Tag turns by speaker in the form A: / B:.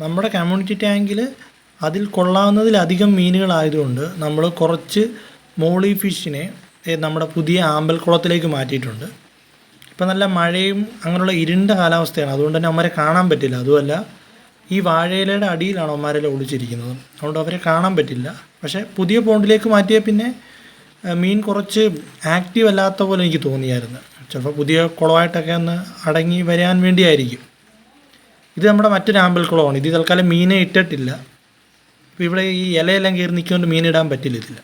A: നമ്മുടെ കമ്മ്യൂണിറ്റി ടാങ്കിൽ അതിൽ കൊള്ളാവുന്നതിലധികം മീനുകളായതുകൊണ്ട് നമ്മൾ കുറച്ച് മോളി ഫിഷിനെ നമ്മുടെ പുതിയ ആമ്പൽക്കുളത്തിലേക്ക് മാറ്റിയിട്ടുണ്ട്. ഇപ്പം നല്ല മഴയും അങ്ങനെയുള്ള ഇരുണ്ട കാലാവസ്ഥയാണ്. അതുകൊണ്ട് തന്നെ അവന്മാരെ കാണാൻ പറ്റില്ല. അതുമല്ല ഈ വാഴയിലയുടെ അടിയിലാണ് അവന്മാരെല്ലാം ഒളിച്ചിരിക്കുന്നത്. അതുകൊണ്ട് അവരെ കാണാൻ പറ്റില്ല. പക്ഷേ പുതിയ പോണ്ടിലേക്ക് മാറ്റിയ പിന്നെ മീൻ കുറച്ച് ആക്റ്റീവ് അല്ലാത്ത പോലെ എനിക്ക് തോന്നിയായിരുന്നു. ചിലപ്പോൾ പുതിയ കുളമായിട്ടൊക്കെ ഒന്ന് അടങ്ങി വരാൻ വേണ്ടിയായിരിക്കും. ഇത് നമ്മുടെ മറ്റൊരു ആമ്പിൾ കുളമാണ് ഇത് തൽക്കാലം മീനെ ഇട്ടിട്ടില്ല. ഇപ്പോൾ ഇവിടെ ഈ ഇലയെല്ലാം കയറി നിൽക്കുകൊണ്ട് മീനിടാൻ പറ്റില്ല ഇതില്ല